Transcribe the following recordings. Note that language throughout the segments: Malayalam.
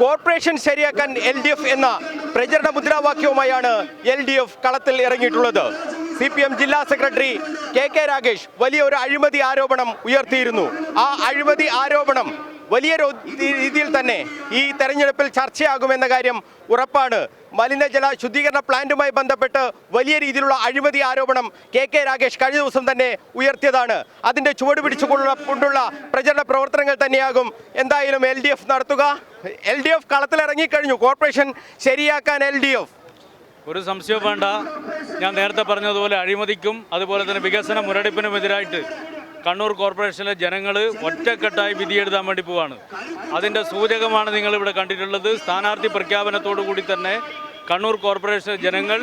കോർപ്പറേഷൻ ശരിയാക്കാൻ എൽ ഡി എഫ് എന്ന പ്രചരണ മുദ്രാവാക്യവുമായാണ് എൽ ഡി എഫ് കളത്തിൽ ഇറങ്ങിയിട്ടുള്ളത്. സി പി എം ജില്ലാ സെക്രട്ടറി കെ കെ രാഗേഷ് വലിയ ഒരു അഴിമതി ആരോപണം ഉയർത്തിയിരുന്നു. ആ അഴിമതി ആരോപണം വലിയ രീതിയിൽ തന്നെ ഈ തെരഞ്ഞെടുപ്പിൽ ചർച്ചയാകുമെന്ന കാര്യം ഉറപ്പാണ്. മലിനജല ശുദ്ധീകരണ പ്ലാന്റുമായി ബന്ധപ്പെട്ട് വലിയ രീതിയിലുള്ള അഴിമതി ആരോപണം കെ കെ രാഗേഷ് കഴിഞ്ഞ ദിവസം തന്നെ ഉയർത്തിയതാണ്. അതിന്റെ ചുവട് പിടിച്ചുകൊണ്ടുള്ള കൊണ്ടുള്ള പ്രചരണ പ്രവർത്തനങ്ങൾ തന്നെയാകും. എന്തായാലും എൽ ഡി എഫ് നടത്തുക. എൽ ഡി എഫ് കളത്തിലിറങ്ങിക്കഴിഞ്ഞു കോർപ്പറേഷൻ ശരിയാക്കാൻ എൽ ഡി എഫ്. ഒരു സംശയവും വേണ്ട. ഞാൻ നേരത്തെ പറഞ്ഞതുപോലെ അഴിമതിക്കും അതുപോലെ തന്നെ വികസന മുരടിപ്പിനുമെതിരായിട്ട് കണ്ണൂർ കോർപ്പറേഷനിലെ ജനങ്ങൾ ഒറ്റക്കെട്ടായി വിധിയെഴുതാൻ വേണ്ടി പോവാണ്. അതിന്റെ സൂചകമാണ് നിങ്ങൾ ഇവിടെ കണ്ടിട്ടുള്ളത്. സ്ഥാനാർത്ഥി പ്രഖ്യാപനത്തോടു കൂടി തന്നെ കണ്ണൂർ കോർപ്പറേഷൻ ജനങ്ങൾ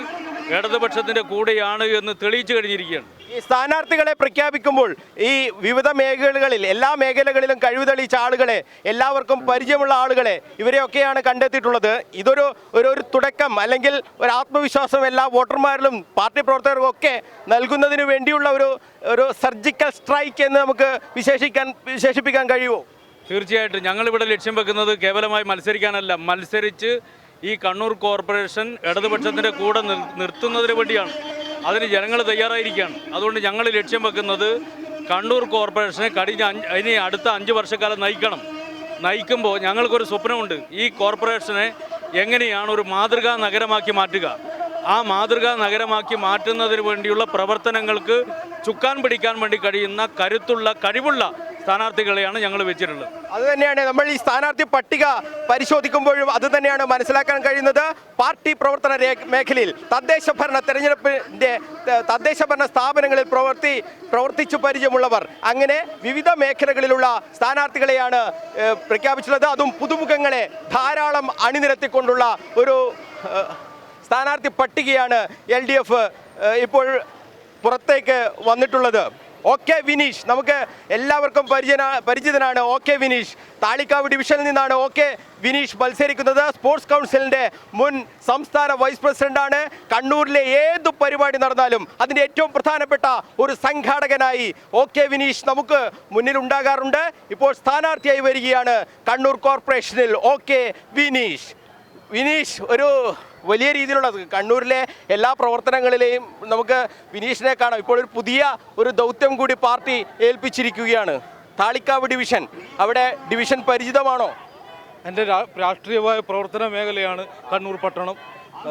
ഇടതുപക്ഷത്തിന്റെ കൂടെയാണ് എന്ന് തെളിയിച്ചു കഴിഞ്ഞിരിക്കുകയാണ്. ഈ സ്ഥാനാർത്ഥികളെ പ്രഖ്യാപിക്കുമ്പോൾ ഈ വിവിധ മേഖലകളിൽ എല്ലാ മേഖലകളിലും കഴിവ് തെളിയിച്ച ആളുകളെ എല്ലാവർക്കും പരിചയമുള്ള ആളുകളെ ഇവരെയൊക്കെയാണ് കണ്ടെത്തിയിട്ടുള്ളത്. ഇതൊരു ഒരു ഒരു തുടക്കം അല്ലെങ്കിൽ ഒരു ആത്മവിശ്വാസം എല്ലാ വോട്ടർമാരിലും പാർട്ടി പ്രവർത്തകർക്കും ഒക്കെ നൽകുന്നതിന് വേണ്ടിയുള്ള ഒരു ഒരു സർജിക്കൽ സ്ട്രൈക്ക് എന്ന് നമുക്ക് വിശേഷിക്കാൻ വിശേഷിപ്പിക്കാൻ കഴിയുമോ? തീർച്ചയായിട്ടും ഞങ്ങളിവിടെ ലക്ഷ്യം വെക്കുന്നത് കേവലമായി മത്സരിക്കാനല്ല. മത്സരിച്ച് ഈ കണ്ണൂർ കോർപ്പറേഷൻ ഇടതുപക്ഷത്തിന്റെ കൂടെ നിർ- നിർത്തുന്നതിന് വേണ്ടിയാണ്. അതിന് ജനങ്ങൾ തയ്യാറായിരിക്കുകയാണ്. അതുകൊണ്ട് ഞങ്ങൾ ലക്ഷ്യം വെക്കുന്നത് കണ്ണൂർ കോർപ്പറേഷനെ കഴിഞ്ഞ ഇനി അടുത്ത അഞ്ച് വർഷക്കാലം നയിക്കണം. നയിക്കുമ്പോൾ ഞങ്ങൾക്കൊരു സ്വപ്നമുണ്ട്. ഈ കോർപ്പറേഷനെ എങ്ങനെയാണ് ഒരു മാതൃകാ നഗരമാക്കി മാറ്റുക? ആ മാതൃകാ നഗരമാക്കി മാറ്റുന്നതിന് വേണ്ടിയുള്ള പ്രവർത്തനങ്ങൾക്ക് ചുക്കാൻ പിടിക്കാൻ വേണ്ടി കഴിയുന്ന കരുത്തുള്ള കഴിവുള്ള സ്ഥാനാർത്ഥികളെയാണ് ഞങ്ങൾ വെച്ചിട്ടുള്ളത്. അത് തന്നെയാണ്. നമ്മൾ ഈ സ്ഥാനാർത്ഥി പട്ടിക പരിശോധിക്കുമ്പോഴും അത് തന്നെയാണ് മനസ്സിലാക്കാൻ കഴിയുന്നത്. പാർട്ടി പ്രവർത്തന മേഖലയിൽ തദ്ദേശ ഭരണ തെരഞ്ഞെടുപ്പിന്റെ തദ്ദേശ ഭരണ സ്ഥാപനങ്ങളിൽ പ്രവർത്തി പ്രവർത്തിച്ചു പരിചയമുള്ളവർ അങ്ങനെ വിവിധ മേഖലകളിലുള്ള സ്ഥാനാർത്ഥികളെയാണ് പ്രഖ്യാപിച്ചിട്ടുള്ളത്. അതും പുതുമുഖങ്ങളെ ധാരാളം അണിനിരത്തിക്കൊണ്ടുള്ള ഒരു സ്ഥാനാർത്ഥി പട്ടികയാണ് എൽ ഇപ്പോൾ പുറത്തേക്ക് വന്നിട്ടുള്ളത്. O K Vineesh. നമുക്ക് എല്ലാവർക്കും പരിചയ പരിചിതനാണ് ഓക്കെ വിനീഷ്. താളിക്കാവ് ഡിവിഷനിൽ നിന്നാണ് ഓക്കെ വിനീഷ് മത്സരിക്കുന്നത്. സ്പോർട്സ് കൗൺസിലിന്റെ മുൻ സംസ്ഥാന വൈസ് പ്രസിഡന്റാണ്. കണ്ണൂരിലെ ഏത് പരിപാടി നടന്നാലും അതിന്റെ ഏറ്റവും പ്രധാനപ്പെട്ട ഒരു സംഘാടകനായി ഒ കെ വിനീഷ് നമുക്ക് മുന്നിൽ ഉണ്ടാകാറുണ്ട്. ഇപ്പോൾ സ്ഥാനാർത്ഥിയായി വരികയാണ് കണ്ണൂർ കോർപ്പറേഷനിൽ ഓക്കെ വിനീഷ്. വിനീഷ് ഒരു വലിയ രീതിയിലുള്ള കണ്ണൂരിലെ എല്ലാ പ്രവർത്തനങ്ങളിലെയും നമുക്ക് വിനീഷിനെ കാണാം. ഇപ്പോൾ ഒരു പുതിയ ഒരു ദൗത്യം കൂടി പാർട്ടി ഏൽപ്പിച്ചിരിക്കുകയാണ്. താളിക്കാവ് ഡിവിഷൻ അവിടെ ഡിവിഷൻ പരിചിതമാണോ? എന്റെ രാഷ്ട്രീയമായ പ്രവർത്തന മേഖലയാണ് കണ്ണൂർ പട്ടണം.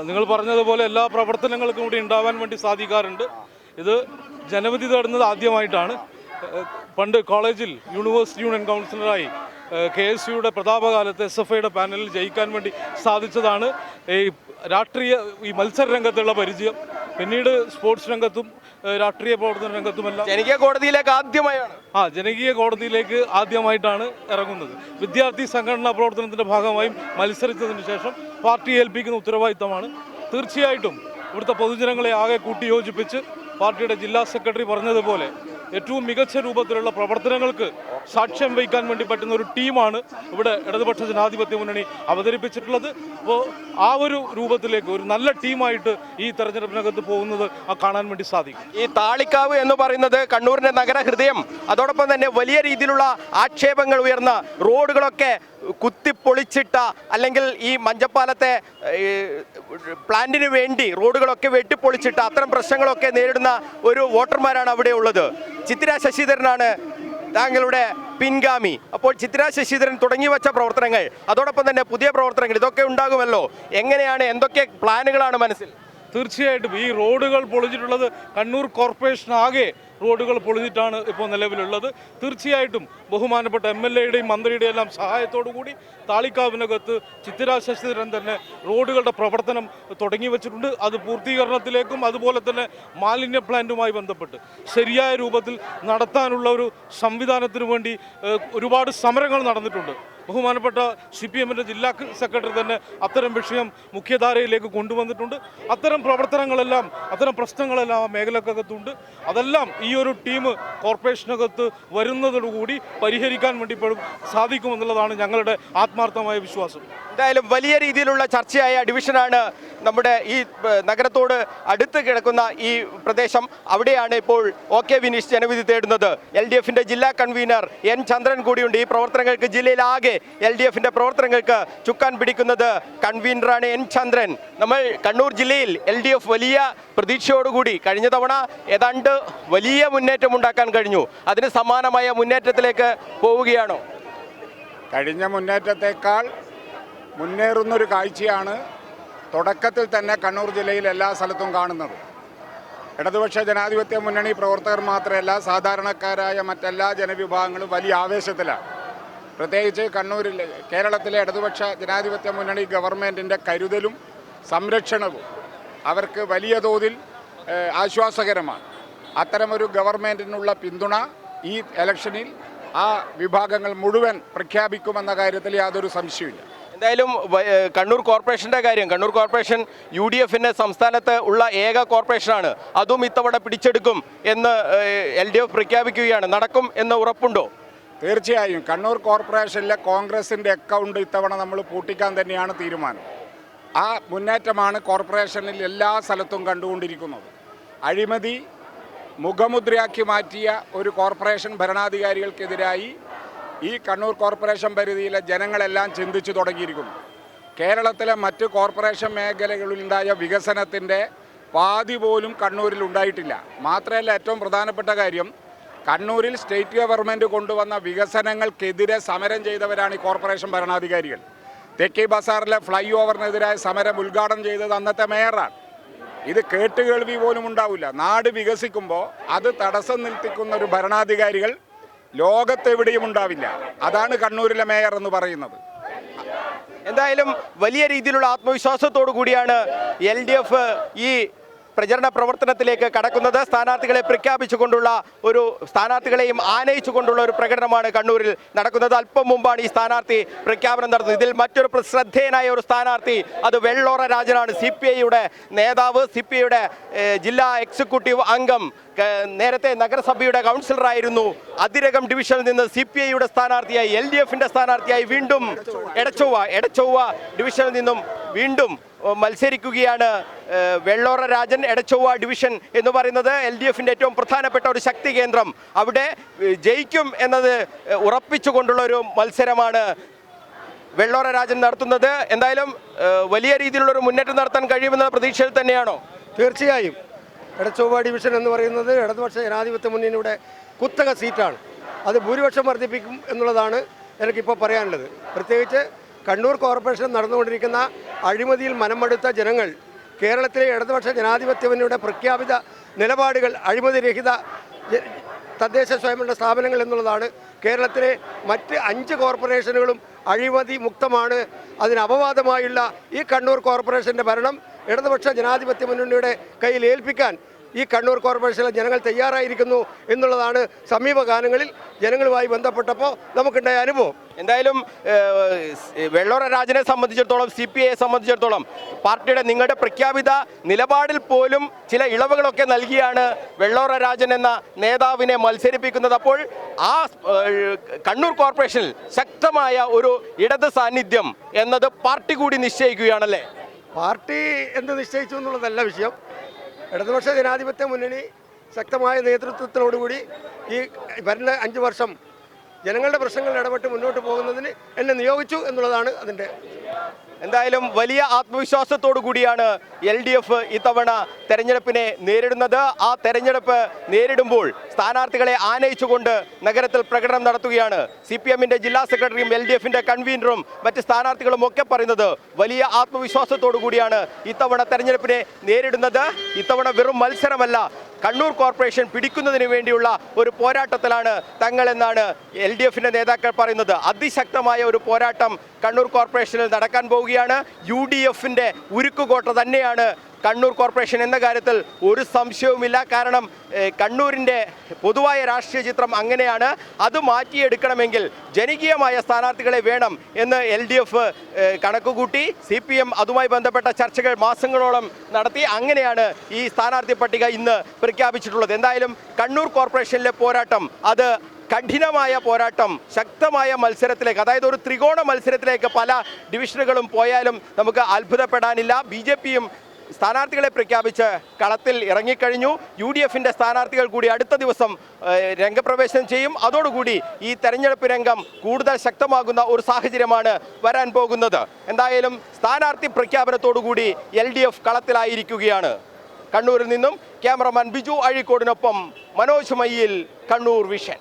നിങ്ങൾ പറഞ്ഞതുപോലെ എല്ലാ പ്രവർത്തനങ്ങൾക്കും കൂടി ഉണ്ടാവാൻ വേണ്ടി സാധിക്കാറുണ്ട്. ഇത് ജനവിധി തേടുന്നത് ആദ്യമായിട്ടാണ്. പണ്ട് കോളേജിൽ യൂണിവേഴ്സിറ്റി യൂണിയൻ കൗൺസിലറായി കെ എസ് യുയുടെ പ്രതാപകാലത്ത് എസ് എഫ് ഐയുടെ പാനലിൽ ജയിക്കാൻ വേണ്ടി സാധിച്ചതാണ്. ഈ രാഷ്ട്രീയ ഈ മത്സര രംഗത്തുള്ള പരിചയം പിന്നീട് സ്പോർട്സ് രംഗത്തും രാഷ്ട്രീയ പ്രവർത്തന രംഗത്തുമെല്ലാം. ജനകീയ കോടതിയിലേക്ക് ആദ്യമായാണ്. ആ ജനകീയ കോടതിയിലേക്ക് ആദ്യമായിട്ടാണ് ഇറങ്ങുന്നത്. വിദ്യാർത്ഥി സംഘടനാ പ്രവർത്തനത്തിന്റെ ഭാഗമായും മത്സരിച്ചതിന് ശേഷം പാർട്ടി ഏൽപ്പിക്കുന്ന ഉത്തരവാദിത്തമാണ്. തീർച്ചയായിട്ടും ഇവിടുത്തെ പൊതുജനങ്ങളെ ആകെ കൂട്ടിയോജിപ്പിച്ച് പാർട്ടിയുടെ ജില്ലാ സെക്രട്ടറി പറഞ്ഞതുപോലെ ഏറ്റവും മികച്ച രൂപത്തിലുള്ള പ്രവർത്തനങ്ങൾക്ക് സാക്ഷ്യം വഹിക്കാൻ വേണ്ടി പറ്റുന്ന ഒരു ടീമാണ് ഇവിടെ ഇടതുപക്ഷ ജനാധിപത്യ മുന്നണി അവതരിപ്പിച്ചിട്ടുള്ളത്. അപ്പോൾ ആ ഒരു രൂപത്തിലേക്ക് ഒരു നല്ല ടീമായിട്ട് ഈ തെരഞ്ഞെടുപ്പിനകത്ത് പോകുന്നത് കാണാൻ വേണ്ടി സാധിക്കും. ഈ താളിക്കാവ് എന്ന് പറയുന്നത് കണ്ണൂരിന്റെ നഗരഹൃദയം അതോടൊപ്പം തന്നെ വലിയ രീതിയിലുള്ള ആക്ഷേപങ്ങൾ ഉയർന്ന റോഡുകളൊക്കെ കുത്തിപ്പൊളിച്ചിട്ട അല്ലെങ്കിൽ ഈ മഞ്ചപ്പാലത്തെ പ്ലാന്റിന് വേണ്ടി റോഡുകളൊക്കെ വെട്ടിപ്പൊളിച്ചിട്ട അത്തരം പ്രശ്നങ്ങളൊക്കെ നേരിടുന്ന ഒരു വോട്ടർമാരാണ് അവിടെ ഉള്ളത് ചിത്ര ശശിധരനാണ് താങ്കളുടെ പിൻഗാമി. അപ്പോൾ ചിത്ര ശശിധരൻ തുടങ്ങി വച്ച പ്രവർത്തനങ്ങൾ അതോടൊപ്പം തന്നെ പുതിയ പ്രവർത്തനങ്ങൾ ഇതൊക്കെ ഉണ്ടാകുമല്ലോ? എങ്ങനെയാണ് എന്തൊക്കെ പ്ലാനുകളാണ് മനസ്സിൽ? തീർച്ചയായിട്ടും ഈ റോഡുകൾ പൊളിച്ചിട്ടുള്ളത് കണ്ണൂർ കോർപ്പറേഷൻ ആകെ റോഡുകൾ പൊളിഞ്ഞിട്ടാണ് ഇപ്പോൾ നിലവിലുള്ളത്. തീർച്ചയായിട്ടും ബഹുമാനപ്പെട്ട എം എൽ എയുടെയും മന്ത്രിയുടെയും എല്ലാം സഹായത്തോടു കൂടി താളിക്കാവിനകത്ത് ചിത്തിരാ ശശിധരൻ തന്നെ റോഡുകളുടെ പ്രവർത്തനം തുടങ്ങി വെച്ചിട്ടുണ്ട്. അത് പൂർത്തീകരണത്തിലേക്കും അതുപോലെ തന്നെ മാലിന്യ പ്ലാന്റുമായി ബന്ധപ്പെട്ട് ശരിയായ രൂപത്തിൽ നടത്താനുള്ള ഒരു സംവിധാനത്തിനു വേണ്ടി ഒരുപാട് സമരങ്ങൾ നടന്നിട്ടുണ്ട്. ബഹുമാനപ്പെട്ട സി പി എമ്മിന്റെ ജില്ലാ സെക്രട്ടറി തന്നെ അത്തരം വിഷയം മുഖ്യധാരയിലേക്ക് കൊണ്ടുവന്നിട്ടുണ്ട്. അത്തരം പ്രവർത്തനങ്ങളെല്ലാം അത്തരം പ്രശ്നങ്ങളെല്ലാം ആ മേഖലക്കകത്തുണ്ട്. അതെല്ലാം ഈ ഒരു ടീം കോർപ്പറേഷനകത്ത് വരുന്നതോടുകൂടി പരിഹരിക്കാൻ വേണ്ടി സാധിക്കുമെന്നുള്ളതാണ് ഞങ്ങളുടെ ആത്മാർത്ഥമായ വിശ്വാസം. എന്തായാലും വലിയ രീതിയിലുള്ള ചർച്ചയായ ഡിവിഷനാണ് നമ്മുടെ ഈ നഗരത്തോട് അടുത്ത് കിടക്കുന്ന ഈ പ്രദേശം. അവിടെയാണ് ഇപ്പോൾ ഒ കെ വിനീഷ് ജനവിധി തേടുന്നത്. എൽ ഡി എഫിന്റെ ജില്ലാ കൺവീനർ എൻ ചന്ദ്രൻ കൂടിയുണ്ട്. ഈ പ്രവർത്തനങ്ങൾക്ക് ജില്ലയിലാകെ എൽ ഡി എഫിന്റെ പ്രവർത്തനങ്ങൾക്ക് ചുക്കാൻ പിടിക്കുന്നത് കൺവീനറാണ് എൻ ചന്ദ്രൻ. നമ്മൾ കണ്ണൂർ ജില്ലയിൽ എൽ ഡി എഫ് വലിയ പ്രതീക്ഷയോടുകൂടി കഴിഞ്ഞ തവണ ഏതാണ്ട് വലിയ മുന്നേറ്റം ഉണ്ടാക്കാൻ കഴിഞ്ഞു. അതിന് സമാനമായ മുന്നേറ്റത്തിലേക്ക് പോവുകയാണോ? കഴിഞ്ഞ മുന്നേറ്റത്തെക്കാൾ മുന്നേറുന്നൊരു കാഴ്ചയാണ് തുടക്കത്തിൽ തന്നെ കണ്ണൂർ ജില്ലയിൽ എല്ലാ സ്ഥലത്തും കാണുന്നത്. ഇടതുപക്ഷ ജനാധിപത്യ മുന്നണി പ്രവർത്തകർ മാത്രമല്ല സാധാരണക്കാരായ മറ്റെല്ലാ ജനവിഭാഗങ്ങളും വലിയ ആവേശത്തിലാണ്. പ്രത്യേകിച്ച് കണ്ണൂരിൽ കേരളത്തിലെ ഇടതുപക്ഷ ജനാധിപത്യ മുന്നണി ഗവൺമെന്റിന്റെ കരുതലും സംരക്ഷണവും അവർക്ക് വലിയ തോതിൽ ആശ്വാസകരമാണ്. അത്തരമൊരു ഗവൺമെന്റിനുള്ള പിന്തുണ ഈ ഇലക്ഷനിൽ ആ വിഭാഗങ്ങൾ മുഴുവൻ പ്രഖ്യാപിക്കുമെന്ന കാര്യത്തിൽ യാതൊരു സംശയമില്ല എന്തായാലും കണ്ണൂർ കോർപ്പറേഷന്റെ കാര്യം കണ്ണൂർ കോർപ്പറേഷൻ യു ഡി എഫിന്റെ സംസ്ഥാനത്ത് ഉള്ള ഏക കോർപ്പറേഷനാണ്. അതും ഇത്തവണ പിടിച്ചെടുക്കും എന്ന് എൽ ഡി എഫ് പ്രഖ്യാപിക്കുകയാണ്. നടക്കും എന്ന് ഉറപ്പുണ്ടോ? തീർച്ചയായും. കണ്ണൂർ കോർപ്പറേഷനിലെ കോൺഗ്രസിന്റെ അക്കൗണ്ട് ഇത്തവണ നമ്മൾ പൂട്ടിക്കാൻ തന്നെയാണ് തീരുമാനം. ആ മുന്നേറ്റമാണ് കോർപ്പറേഷനിൽ എല്ലാ സ്ഥലത്തും കണ്ടുകൊണ്ടിരിക്കുന്നത്. അഴിമതി മുഖമുദ്രയാക്കി മാറ്റിയ ഒരു കോർപ്പറേഷൻ ഭരണാധികാരികൾക്കെതിരായി ഈ കണ്ണൂർ കോർപ്പറേഷൻ പരിധിയിലെ ജനങ്ങളെല്ലാം ചിന്തിച്ചു തുടങ്ങിയിരിക്കുന്നു. കേരളത്തിലെ മറ്റ് കോർപ്പറേഷൻ മേഖലകളിലുണ്ടായ വികസനത്തിന്റെ പാതി പോലും കണ്ണൂരിൽ ഉണ്ടായിട്ടില്ല. മാത്രമല്ല ഏറ്റവും പ്രധാനപ്പെട്ട കാര്യം കണ്ണൂരിൽ സ്റ്റേറ്റ് ഗവൺമെന്റ് കൊണ്ടുവന്ന വികസനങ്ങൾക്കെതിരെ സമരം ചെയ്തവരാണ് ഈ കോർപ്പറേഷൻ ഭരണാധികാരികൾ. തെക്കേ ബസാറിലെ ഫ്ലൈ ഓവറിനെതിരായ സമരം ഉദ്ഘാടനം ചെയ്തത് അന്നത്തെ മേയറാണ്. ഇത് കേട്ടുകേൾവി പോലും ഉണ്ടാവില്ല. നാട് വികസിക്കുമ്പോൾ അത് തടസ്സം നിർത്തിക്കുന്ന ഒരു ഭരണാധികാരികൾ ലോകത്തെവിടെയും ഉണ്ടാവില്ല. അതാണ് കണ്ണൂരിലെ മേയർ എന്ന് പറയുന്നത്. എന്തായാലും വലിയ രീതിയിലുള്ള ആത്മവിശ്വാസത്തോടു കൂടിയാണ് എൽ ഡി എഫ് ഈ പ്രചരണ പ്രവർത്തനത്തിലേക്ക് കടക്കുന്നത് സ്ഥാനാർത്ഥികളെ പ്രഖ്യാപിച്ചുകൊണ്ടുള്ള ഒരു സ്ഥാനാർത്ഥികളെയും ആനയിച്ചുകൊണ്ടുള്ള ഒരു പ്രകടനമാണ് കണ്ണൂരിൽ നടക്കുന്നത്. അല്പം മുമ്പാണ് ഈ സ്ഥാനാർത്ഥി പ്രഖ്യാപനം നടത്തുന്നത് ഇതിൽ മറ്റൊരു ശ്രദ്ധേയനായ ഒരു സ്ഥാനാർത്ഥി അത് വെള്ളോറ രാജനാണ്. സി നേതാവ് സി ജില്ലാ എക്സിക്യൂട്ടീവ് അംഗം നേരത്തെ നഗരസഭയുടെ കൗൺസിലറായിരുന്നു. അതിരകം ഡിവിഷനിൽ നിന്ന് സി പി ഐയുടെ സ്ഥാനാർത്ഥിയായി എൽ ഡി എഫിന്റെ സ്ഥാനാർത്ഥിയായി വീണ്ടും എടച്ചൊവ്വ എടച്ചൊവ്വ ഡിവിഷനിൽ നിന്നും വീണ്ടും മത്സരിക്കുകയാണ്. വെള്ളോറ രാജൻ എടച്ചൊവ്വ ഡിവിഷൻ എന്ന് പറയുന്നത് എൽ ഡി എഫിന്റെ ഏറ്റവും പ്രധാനപ്പെട്ട ഒരു ശക്തി കേന്ദ്രം. അവിടെ ജയിക്കും എന്നത് ഉറപ്പിച്ചു ഉറപ്പിച്ചുകൊണ്ടുള്ള ഒരു മത്സരമാണ് വെള്ളോറ രാജൻ നടത്തുന്നത്. എന്തായാലും വലിയ രീതിയിലുള്ള ഒരു മുന്നേറ്റം നടത്താൻ കഴിയുമെന്ന പ്രതീക്ഷയിൽ തന്നെയാണോ? തീർച്ചയായും. ഇടച്ചൊവ്വ ഡിവിഷൻ എന്ന് പറയുന്നത് ഇടതുപക്ഷ ജനാധിപത്യ മുന്നണിയുടെ കുത്തക സീറ്റാണ്. അത് ഭൂരിപക്ഷം വർദ്ധിപ്പിക്കും എന്നുള്ളതാണ് എനിക്കിപ്പോൾ പറയാനുള്ളത്. പ്രത്യേകിച്ച് കണ്ണൂർ കോർപ്പറേഷൻ നടന്നുകൊണ്ടിരിക്കുന്ന അഴിമതിയിൽ മനമെടുത്ത ജനങ്ങൾ കേരളത്തിലെ ഇടതുപക്ഷ ജനാധിപത്യ മുന്നണിയുടെ പ്രഖ്യാപിത നിലപാടുകൾ അഴിമതിരഹിത രഹിത തദ്ദേശ സ്വയംഭരണ സ്ഥാപനങ്ങൾ എന്നുള്ളതാണ് കേരളത്തിലെ മറ്റ് അഞ്ച് കോർപ്പറേഷനുകളും അഴിമതി മുക്തമാണ്. അതിന് അപവാദമായുള്ള ഈ കണ്ണൂർ കോർപ്പറേഷന്റെ ഭരണം ഇടതുപക്ഷ ജനാധിപത്യ മുന്നണിയുടെ കയ്യിൽ ഏൽപ്പിക്കാൻ ഈ കണ്ണൂർ കോർപ്പറേഷനിലെ ജനങ്ങൾ തയ്യാറായിരിക്കുന്നു എന്നുള്ളതാണ് സമീപകാലങ്ങളിൽ ജനങ്ങളുമായി ബന്ധപ്പെട്ടപ്പോൾ നമുക്കുണ്ടായ അനുഭവം. എന്തായാലും വെള്ളോറ രാജനെ സംബന്ധിച്ചിടത്തോളം സി പി ഐയെ സംബന്ധിച്ചിടത്തോളം പാർട്ടിയുടെ നിങ്ങളുടെ പ്രഖ്യാപിത നിലപാടിൽ പോലും ചില ഇളവുകളൊക്കെ നൽകിയാണ് വെള്ളോറ രാജൻ എന്ന നേതാവിനെ മത്സരിപ്പിക്കുന്നത്. അപ്പോൾ ആ കണ്ണൂർ കോർപ്പറേഷനിൽ ശക്തമായ ഒരു ഇടത് സാന്നിധ്യം എന്നത് പാർട്ടി കൂടി നിശ്ചയിക്കുകയാണല്ലേ? പാർട്ടി എന്ത് നിശ്ചയിച്ചു എന്നുള്ളതല്ല വിഷയം. ഇടതുപക്ഷ ജനാധിപത്യ മുന്നണി ശക്തമായ നേതൃത്വത്തിനോടുകൂടി ഈ വരുന്ന അഞ്ച് വർഷം ജനങ്ങളുടെ പ്രശ്നങ്ങളിൽ ഇടപെട്ട് മുന്നോട്ട് പോകുന്നതിന് എന്നെ നിയോഗിച്ചു എന്നുള്ളതാണ് അതിന്റെ എന്തായാലും വലിയ ആത്മവിശ്വാസത്തോടു കൂടിയാണ് എൽ ഡി എഫ് ഇത്തവണ തെരഞ്ഞെടുപ്പിനെ നേരിടുന്നത്. ആ തെരഞ്ഞെടുപ്പ് നേരിടുമ്പോൾ സ്ഥാനാർത്ഥികളെ ആനയിച്ചുകൊണ്ട് നഗരത്തിൽ പ്രകടനം നടത്തുകയാണ്. സി പി എമ്മിന്റെ ജില്ലാ സെക്രട്ടറിയും എൽ ഡി എഫിന്റെ കൺവീനറും മറ്റ് സ്ഥാനാർത്ഥികളും ഒക്കെ പറയുന്നത് വലിയ ആത്മവിശ്വാസത്തോടു കൂടിയാണ് ഇത്തവണ തെരഞ്ഞെടുപ്പിനെ നേരിടുന്നത്. ഇത്തവണ വെറും മത്സരമല്ല കണ്ണൂർ കോർപ്പറേഷൻ പിടിക്കുന്നതിന് വേണ്ടിയുള്ള ഒരു പോരാട്ടത്തിലാണ് തങ്ങളെന്നാണ് എൽ ഡി എഫിന്റെ നേതാക്കൾ പറയുന്നത്. അതിശക്തമായ ഒരു പോരാട്ടം കണ്ണൂർ കോർപ്പറേഷനിൽ നടക്കാൻ പോവുകയാണ്. യു ഡി എഫിന്റെ ഉരുക്കുകോട്ട തന്നെയാണ് കണ്ണൂർ കോർപ്പറേഷൻ എന്ന കാര്യത്തിൽ ഒരു സംശയവുമില്ല. കാരണം കണ്ണൂരിന്റെ പൊതുവായ രാഷ്ട്രീയ ചിത്രം അങ്ങനെയാണ്. അത് മാറ്റിയെടുക്കണമെങ്കിൽ ജനകീയമായ സ്ഥാനാർത്ഥികളെ വേണം എന്ന് എൽ ഡി എഫ് കണക്കുകൂട്ടി സി പി എം അതുമായി ബന്ധപ്പെട്ട ചർച്ചകൾ മാസങ്ങളോളം നടത്തി അങ്ങനെയാണ് ഈ സ്ഥാനാർത്ഥി പട്ടിക ഇന്ന് പ്രഖ്യാപിച്ചിട്ടുള്ളത്. എന്തായാലും കണ്ണൂർ കോർപ്പറേഷനിലെ പോരാട്ടം അത് കഠിനമായ പോരാട്ടം ശക്തമായ മത്സരത്തിലേക്ക് അതായത് ഒരു ത്രികോണ മത്സരത്തിലേക്ക് പല ഡിവിഷനുകളും പോയാലും നമുക്ക് അത്ഭുതപ്പെടാനില്ല. ബി ജെ പിയും സ്ഥാനാർത്ഥികളെ പ്രഖ്യാപിച്ച് കളത്തിൽ ഇറങ്ങിക്കഴിഞ്ഞു. യു ഡി എഫിന്റെ സ്ഥാനാർത്ഥികൾ കൂടി അടുത്ത ദിവസം രംഗപ്രവേശനം ചെയ്യും. അതോടുകൂടി ഈ തെരഞ്ഞെടുപ്പ് രംഗം കൂടുതൽ ശക്തമാകുന്ന ഒരു സാഹചര്യമാണ് വരാൻ പോകുന്നത്. എന്തായാലും സ്ഥാനാർത്ഥി പ്രഖ്യാപനത്തോടുകൂടി എൽ ഡി എഫ് കളത്തിലായിരിക്കുകയാണ്. കണ്ണൂരിൽ നിന്നും ക്യാമറമാൻ ബിജു അഴീക്കോടിനൊപ്പം മനോജ് മയ്യിൽ കണ്ണൂർ വിഷൻ.